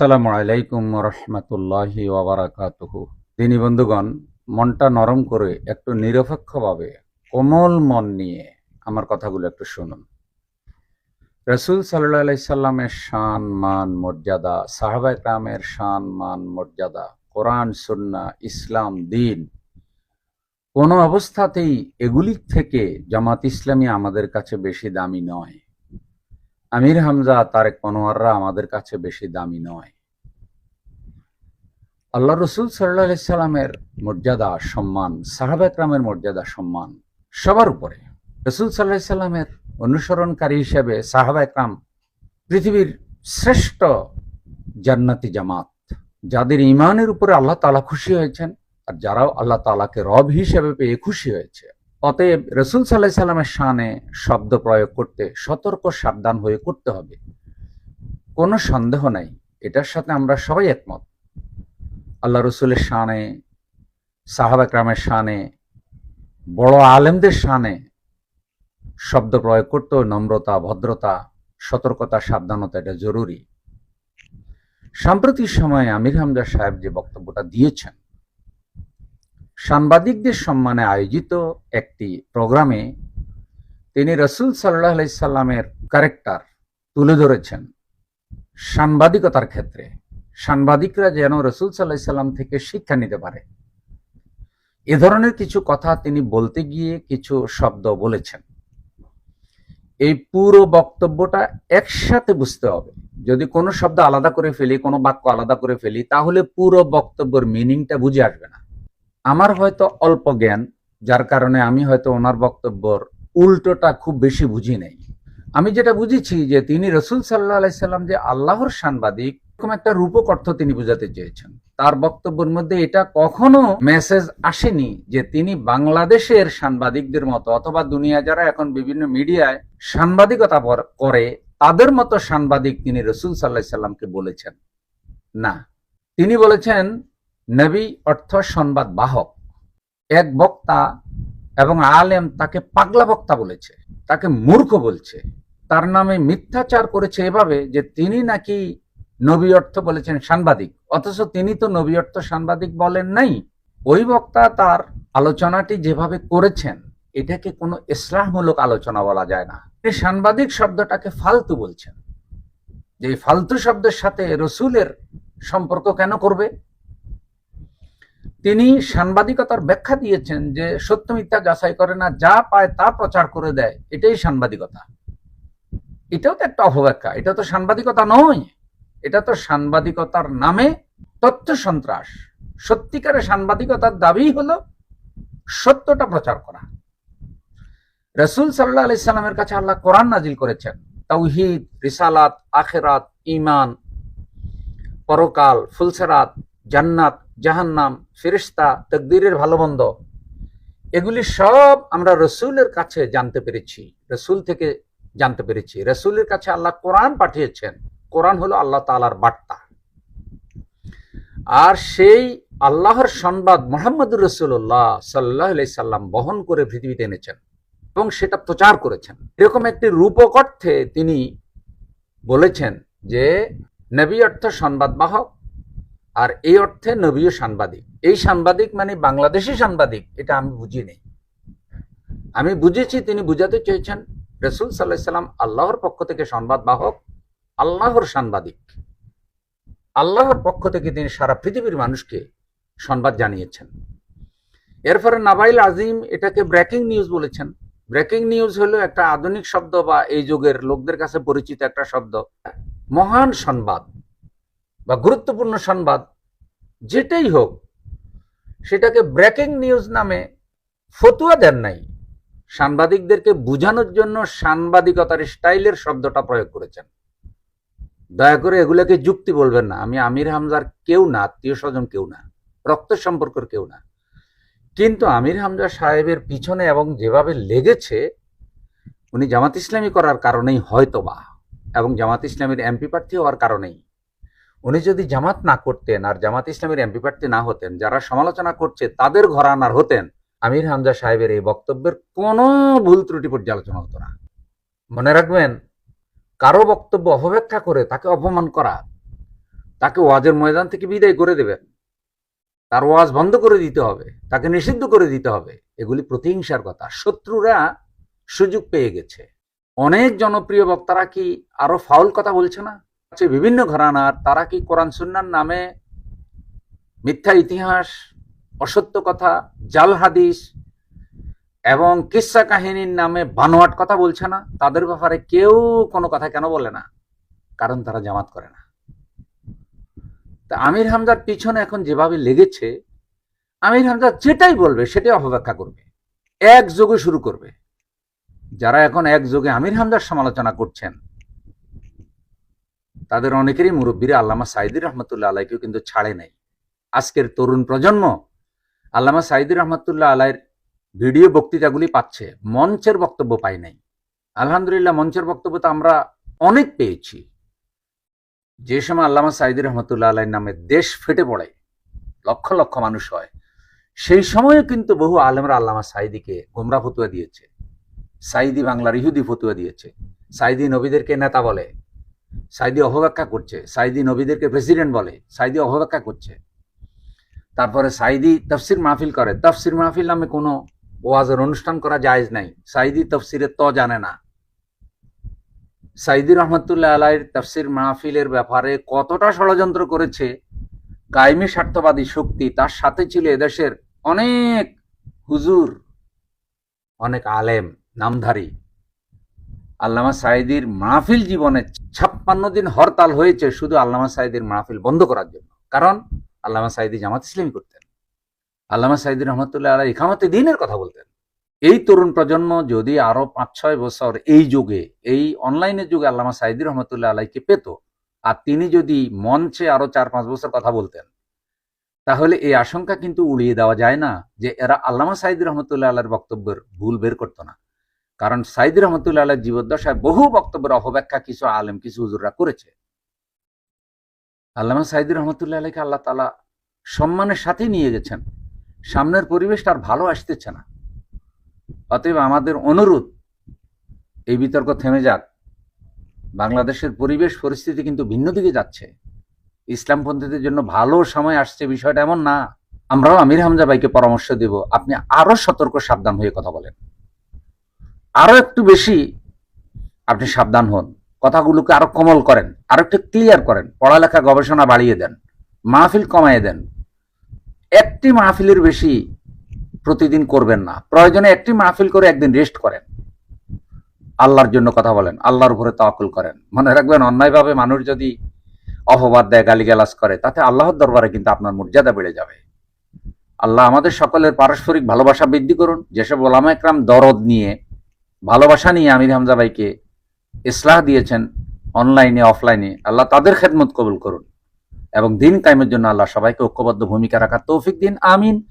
আসসালামু আলাইকুম রহমতুল্লাহি ওবরাকাতুহু তিনি বন্ধুগণ, মনটা নরম করে একটু নিরপেক্ষভাবে কোমল মন নিয়ে আমার কথাগুলো একটু শুনুন। রসুল সাল্লাহ আলাইসাল্লামের শান, মান, মর্যাদা, সাহাবা ইকরামের শান, মান, মর্যাদা, কোরআন সুন্না ইসলাম, দিন, কোনো অবস্থাতেই এগুলির থেকে জামাত ইসলামী আমাদের কাছে বেশি দামি নয়। আমির হামজা, তারেক মনোয়াররা আমাদের কাছে বেশি দামি নয়। আল্লাহ রসুল সাল্লাহ সাল্লামের মর্যাদা, সম্মান, সাহাবা একরামের মর্যাদা, সম্মান সবার উপরে। রসুল সাল্লাহ সাল্লামের অনুসরণকারী হিসেবে সাহাবা একরাম পৃথিবীর শ্রেষ্ঠ জান্নাতি জামাত, যাদের ইমানের উপরে আল্লাহ তালা খুশি হয়েছেন আর যারাও আল্লাহ তালাকে রব হিসেবে পেয়ে খুশি হয়েছে। অতএব রসুল সাল্লাহ সাল্লামের শানে শব্দ প্রয়োগ করতে সতর্ক, সাবধান হয়ে করতে হবে। কোনো সন্দেহ নাই, এটার সাথে আমরা সবাই একমত। আল্লাহ রসুলের শানে, সাহাবা একরামের শানে, বড় আলেমদের শানে শব্দ প্রয়োগ করতে নম্রতা, ভদ্রতা, সতর্কতা, সাবধানতা, এটা জরুরি। সাম্প্রতিক সময়ে আমির হামজা সাহেব যে বক্তব্যটা দিয়েছেন সাংবাদিকদের সম্মানে আয়োজিত একটি প্রোগ্রামে তিনি রসুল সাল্লাহ সাল্লামের ক্যারেক্টার তুলে ধরেছেন। সাংবাদিকতার ক্ষেত্রে সাংবাদিকরা যেন রসুল সাল্লাহ সাল্লাম থেকে শিক্ষা নিতে পারে। এ ধরনের কিছু কথা তিনি বলতে গিয়ে কিছু শব্দ বলেছেন। এই পুরো বক্তব্যটা একসাথে বুঝতে হবে। যদি কোনো শব্দ আলাদা করে ফেলি, কোনো বাক্য আলাদা করে ফেলি, তাহলে পুরো বক্তব্যের মিনিংটা বুঝে আসবে না। আমার হয়তো অল্প জ্ঞান, যার কারণে আমি হয়তো ওনার বক্তব্যর উল্টোটা খুব বেশি বুঝি নাই। আমি যেটা বুঝেছি যে তিনি রসুল সাল্লাহ আলাইসাল্লাম যে আল্লাহর সাংবাদিক, এরকম একটা রূপক অর্থ তিনি বুঝাতে চেয়েছেন। তার বক্তব্যের মধ্যে এটা কখনো মেসেজ আসেনি যে তিনি বাংলাদেশের সাংবাদিকদের মতো অথবা দুনিয়া যারা এখন বিভিন্ন মিডিয়ায় সাংবাদিকতা করে, তাদের মতো সাংবাদিক তিনি রসুল সাল্লাহ সাল্লামকে বলেছেন। না। তিনি বলেছেন নবী অর্থ সংবাদ বাহক। এক বক্তা এবং আলেম তাকে পাগলা বক্তা বলেছে, তাকে মূর্খ বলছে। তার নামে মিথ্যাচার করেছে এভাবে যে তিনি নাকি নবী অর্থ বলেছেন সাংবাদিক। অথচ তিনি তো নবী অর্থ সাংবাদিক বলেন নাই। ওই বক্তা তার আলোচনাটি যেভাবে করেছেন, এটাকে কোনো ইসলামমূলক আলোচনা বলা যায় না। তিনি সাংবাদিক শব্দটাকে ফালতু বলছেন। যে ফালতু শব্দের সাথে রসুলের সম্পর্ক কেন করবে? তিনি সাংবাদিকতার ব্যাখ্যা দিয়েছেন যে সত্য মিথ্যা যাচাই করে না, যা পায় তা প্রচার করে দেয়। এটাই সাংবাদিকতা। এটাও তো একটা অপব্যাখ্যা। এটা তো সাংবাদিকতা নয়। এটা তো সাংবাদিকতার নামে তথ্য সন্ত্রাস। সত্যিকারে সাংবাদিকতার দাবি হলো সত্যটা প্রচার করা। রসুল সাল্লাহ আলি সাল্লামের কাছে আল্লাহ কোরআন নাজিল করেছেন তৌহিদ রিসালাত, আখেরাত ইমান পরকাল, ফুলসেরাত, জান্নাত জাহান্নাম ফেরিস্তা তকদিরের ভালো মন্দ এগুলি সব আমরা রসুলের কাছে জানতে পেরেছি, রসুল থেকে জানতে পেরেছি। রসুলের কাছে আল্লাহ কোরআন পাঠিয়েছেন। কোরআন হলো আল্লাহ তালার বার্তা। আর সেই আল্লাহর সংবাদ মোহাম্মদুর রসুল্লাহ সাল্লাহ সাল্লাম বহন করে পৃথিবীতে এনেছেন এবং সেটা প্রচার করেছেন। এরকম একটি রূপক অর্থে তিনি বলেছেন যে, নবী অর্থ সংবাদ বাহক আর এই অর্থে নবীয় সাংবাদিক। এই সাংবাদিক মানে বাংলাদেশি সাংবাদিক, এটা আমি বুঝি নেই। আমি বুঝেছি, তিনি বুঝাতে চেয়েছেন, রসুল সাল্লাহ সাল্লাম আল্লাহর পক্ষ থেকে সংবাদ বাহক আল্লাহর সাংবাদিক। আল্লাহর পক্ষ থেকে তিনি সারা পৃথিবীর মানুষকে সংবাদ জানিয়েছেন। এরপরে নাবাইল আজিম এটাকে ব্রেকিং নিউজ বলেছেন। ব্রেকিং নিউজ হলো একটা আধুনিক শব্দ বা এই যুগের লোকদের কাছে পরিচিত একটা শব্দ। মহান সংবাদ। বা গুরুত্বপূর্ণ সংবাদ, যেটাই হোক, সেটাকে ব্রেকিং নিউজ নামে ফতুয়া দেন নাই। সাংবাদিকদেরকে বোঝানোর জন্য সাংবাদিকতার স্টাইলের শব্দটা প্রয়োগ করেছেন। দয়া করে এগুলোকে যুক্তি বলবেন না। আমি আমির হামজার কেউ না, আত্মীয় স্বজন কেউ না রক্ত সম্পর্কের কেউ না। কিন্তু আমির হামজা সাহেবের পিছনে এবং যেভাবে লেগেছে, উনি জামাত ইসলামী করার কারণেই হয়তোবা, এবং জামাত ইসলামীর এমপি প্রার্থী হওয়ার কারণেই উনি যদি জামাত না করতেন আর জামাত ইসলামের এমপি প্রার্থী না হতেন, যারা সমালোচনা করছে, তাদের ঘরানার হতেন, আমির হামজা সাহেবের এই বক্তব্যের কোনো ভুল ত্রুটি পর্যালোচনা হতো না। মনে রাখবেন, কারও বক্তব্য অপব্যাখ্যা করে তাকে অপমান করা, তাকে ওয়াজের ময়দান থেকে বিদায় করে দেবেন, তার ওয়াজ বন্ধ করে দিতে হবে, তাকে নিষিদ্ধ করে দিতে হবে, এগুলি প্রতিহিংসার কথা। শত্রুরা সুযোগ পেয়ে গেছে। অনেক জনপ্রিয় বক্তারা কি আরও ফাউল কথা বলছে না? আছে বিভিন্ন ঘরানার, তারা কি কোরআন সুন্নার নামে মিথ্যা ইতিহাস, অসত্য কথা, জাল হাদিস এবং কিসা কাহিনীর নামে বানোয়াট কথা বলছে না? তাদের ব্যাপারে কেউ কোনো কথা কেন বলে না? কারণ তারা জামাত করে না। তা আমির হামজার পিছনে এখন যেভাবে লেগেছে, আমির হামজা যেটাই বলবে সেটাই অপব্যাখ্যা করবে। এক যোগে শুরু করবে। যারা এখন এক যোগে আমির হামজার সমালোচনা করছেন তাদের অনেকেরই মুরব্বীরা আল্লামা সাইদির রহমতুল্লাহ আলাইকেও কিন্তু ছাড়ে নাই। আজকের তরুণ প্রজন্ম আল্লামা সাইদির রহমতুল্লাহ আলাইয়ের ভিডিও বক্তৃতাগুলি পাচ্ছে, মঞ্চের বক্তব্য পাই নাই। আলহামদুলিল্লাহ, মঞ্চের বক্তব্য তো আমরা অনেক পেয়েছি। যে সময় আল্লামা সাইদির রহমতুল্লাহ আলাইয়ের নামে দেশ ফেটে পড়ে, লক্ষ লক্ষ মানুষ হয়, সেই সময়ও কিন্তু বহু আলেমরা আল্লামা সাইদিকে গোমরা ফতুয়া দিয়েছে। সাইদি বাংলার ইহুদি ফতুয়া দিয়েছে। সাইদি নবীদেরকে নেতা বলে সাইদি অপব্যাখ্যা করছে। সাইদি নবীদেরকে প্রেসিডেন্ট বলে। সাইদি অপব্যাখ্যা করছে। তারপরে সাইদি তফসির মাহফিল করে। তফসির মাহফিল নামে কোনো ওয়াজের অনুষ্ঠান করা জায়েজ নাই। সাইদি তফসিরে ত জানে না। সাইদি রহমতুল্লাহ আলাইয়ের তফসির মাহফিলের ব্যাপারে কতটা ষড়যন্ত্র করেছে, কায়েমি স্বার্থবাদী শক্তি, তার সাথে ছিল এদেশের অনেক হুজুর, অনেক আলেম, নামধারী। আল্লামা সাইদির মাহফিল জীবনে ছাপ্পান্ন দিন হরতাল হয়েছে শুধু আল্লামা সাইদির মাহফিল বন্ধ করার জন্য। কারণ আল্লামা সাইদি জামাত ইসলামী করতেন। আল্লামা সাইদি রহমতুল্লাহ আলাই ইখামতে দিনের কথা বলতেন। এই তরুণ প্রজন্ম যদি আরও পাঁচ ছয় বছর এই যুগে, এই অনলাইনের যুগে আল্লামা সাইদি রহমতুল্লাহ আলাইকে পেত আর তিনি যদি মঞ্চে আরও চার পাঁচ বছর কথা বলতেন, তাহলে এই আশঙ্কা কিন্তু উড়িয়ে দেওয়া যায় না যে এরা আল্লামা সাইদি রহমতুল্লাহ আল্লাহর বক্তব্যের ভুল বের করতো না। কারণ সাইদি রহমতুল্লাহ আল্লাহ জীবদ্দশায় বহু বক্তব্যের অপব্যাখ্যা কিছু আলেম, কিছু হুজুররা করেছে। আল্লামা সাইদি রহমতুল্লাহ আলাইকে আল্লাহ তালা সম্মানের সাথে নিয়ে গেছেন। সামনের পরিবেশটা আর ভালো আসতেছে না। অতএব আমাদের অনুরোধ, এই বিতর্ক থেমে যাক। বাংলাদেশের পরিবেশ পরিস্থিতি কিন্তু ভিন্ন দিকে যাচ্ছে। ইসলামপন্থীদের জন্য ভালো সময় আসছে, বিষয়টা এমন না। আমরাও আমির হামজা ভাইকে পরামর্শ দেব, আপনি আরও সতর্ক, সাবধান হয়ে কথা বলেন। আরও একটু বেশি আপনি সাবধান হন। কথাগুলোকে আরও কোমল করেন, আরও একটু ক্লিয়ার করেন, পড়ালেখা গবেষণা বাড়িয়ে দেন, মাহফিল কমাইয়ে দেন। একটি মাহফিলের বেশি প্রতিদিন করবেন না। প্রয়োজনে একটি মাহফিল করে একদিন রেস্ট করেন। আল্লাহর জন্য কথা বলেন, আল্লাহর উপরে তাওয়াক্কুল করেন। মনে রাখবেন, অন্যায়ভাবে মানুষ যদি অপবাদ দেয়, গালিগালাজ করে, তাতে আল্লাহর দরবারে কিন্তু আপনার মর্যাদা বেড়ে যাবে। আল্লাহ আমাদের সকলের পারস্পরিক ভালোবাসা বৃদ্ধি করুন। যেসব ওলামা একরাম দরদ নিয়ে ভালোবাসা নিয়ে আমির হামজা ভাইকে ইসলাহ দিয়েছেন অনলাইনে, অফলাইনে। আল্লাহ তাদের খেদমত কবুল করুন এবং দিন কায়েমের জন্য আল্লাহ সবাইকে ঐক্যবদ্ধ ভূমিকা রাখার তৌফিক দিন। আমিন।